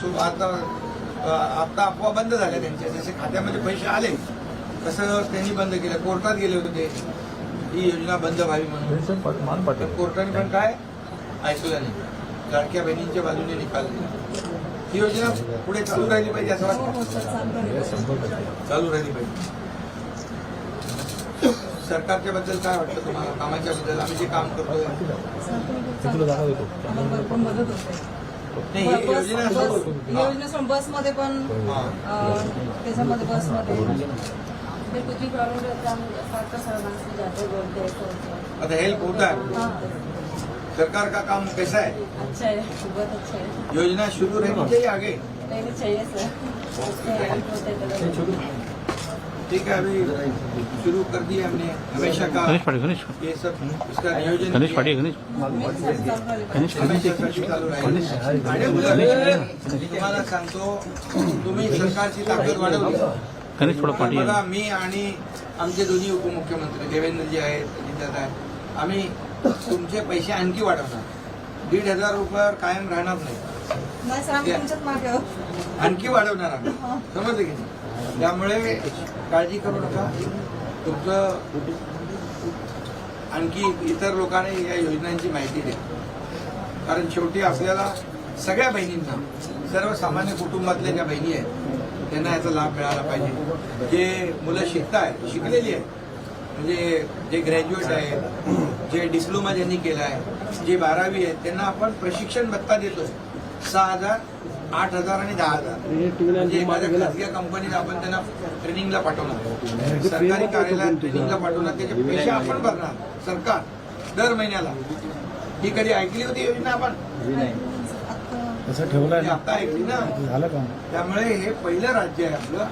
सु- आता आता अफवा बंद झाल्या त्यांच्या. जसे खात्यामध्ये पैसे आले तसं त्यांनी बंद केलं. कोर्टात गेले होते. ते ही योजना बंद व्हावी म्हणून. कोर्टाने पण काय? ऐकलं नाही. लाडक्या बहिणींच्या बाजूने निकाल. ही योजना पुढे चालू राहिली पाहिजे असं वाटतं. चालू राहिली पाहिजे. सरकारच्या बद्दल काय वाटतं तुम्हाला? कामाच्या बद्दल आम्ही जे काम करतोय. नाही ही बस- योजना बस- असं- योजना सोडून बसमध्ये पण. अं, त्याच्यामध्ये बसमध्ये. फिर कुछ भी प्रॉब्लम रहता है हम डॉक्टर साहब से जाते हैं, बोलते हैं ऐसा होता है आता हेल्प होता हाँ, सरकार का काम कैसा है अच्छा है बहुत अच्छा है योजना शुरू रहनी चाहिए आगे? रहनी चाहिए सर हेल्प होता है ठीक है अभी शुरू कर दिया हमने। हमेशा का गणेश पाटील गणेश। ये सब इसका नियोजन गणेश। पाटील गणेश. गणेश तुम्हाला सांगतो तुम्ही सरकारची ताकद वाढवली गणेश थोडं पाटील मी आणि आमचे दोन्ही उपमुख्यमंत्री देवेंद्रजी आहेत अजितदादा आहेत। आम्ही तुमचे पैसे आणखी वाढवणार. दीड हजार रुपयावर कायम राहणार नाही. आहोत. आणखी वाढवणार आम्ही. समजलं की नाही? त्यामुळे काळजी करू नका. तुमचं आणखी इतर लोकांना या योजनांची माहिती द्या. कारण शेवटी आपल्याला सगळ्या बहिणींना सर्वसामान्य कुटुंबातल्या ज्या बहिणी आहेत त्यांना याचा लाभ मिळाला पाहिजे. जे मुलं शिकतायत शिकलेली आहेत म्हणजे जे ग्रॅज्युएट आहेत जे डिप्लोमा ज्यांनी केला आहे जे बारावी आहेत त्यांना आपण प्रशिक्षण भत्ता देतोय. सहा हजार आठ हजार आणि दहा हजार. म्हणजे एखाद्या खाजगी कंपनीत आपण त्यांना ट्रेनिंगला पाठवणार. सरकारी कार्यालयात ट्रेनिंगला पाठवणार. त्याचे पैसे आपण भरणार. सरकार दर महिन्याला. ही कधी ऐकली होती योजना आपण? आता तसं ठेवलंय ही आता ऐकली ना. झालं का त्यामुळे हे पहिलं राज्य आहे आपलं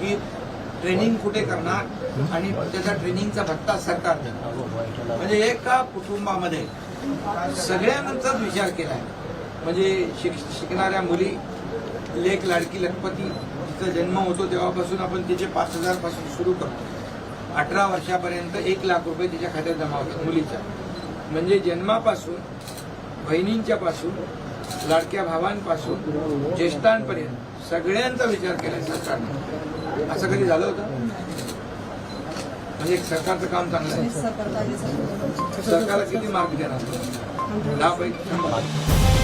की ट्रेनिंग कुठे करणार आणि त्याचा ट्रेनिंगचा भत्ता सरकार देणार म्हणजे एका कुटुंबामध्ये सगळ्यांचाच विचार केलाय म्हणजे शिक शिकणाऱ्या मुली लेख लाडकी लखपती तिचा जन्म होतो तेव्हापासून आपण तिचे पाच हजारपासून सुरू करतो. अठरा वर्षापर्यंत एक लाख रुपये तिच्या खात्यात जमा होतात मुलीच्या. म्हणजे जन्मापासून बहिणींच्या पासून लाडक्या भावांपासून ज्येष्ठांपर्यंत सगळ्यांचा विचार केलाय सरकारने असं कधी झालं होतं? म्हणजे एक सरकारचं काम चांगलं आहे. सरकारला किती मार्क देणार? दहा पैकी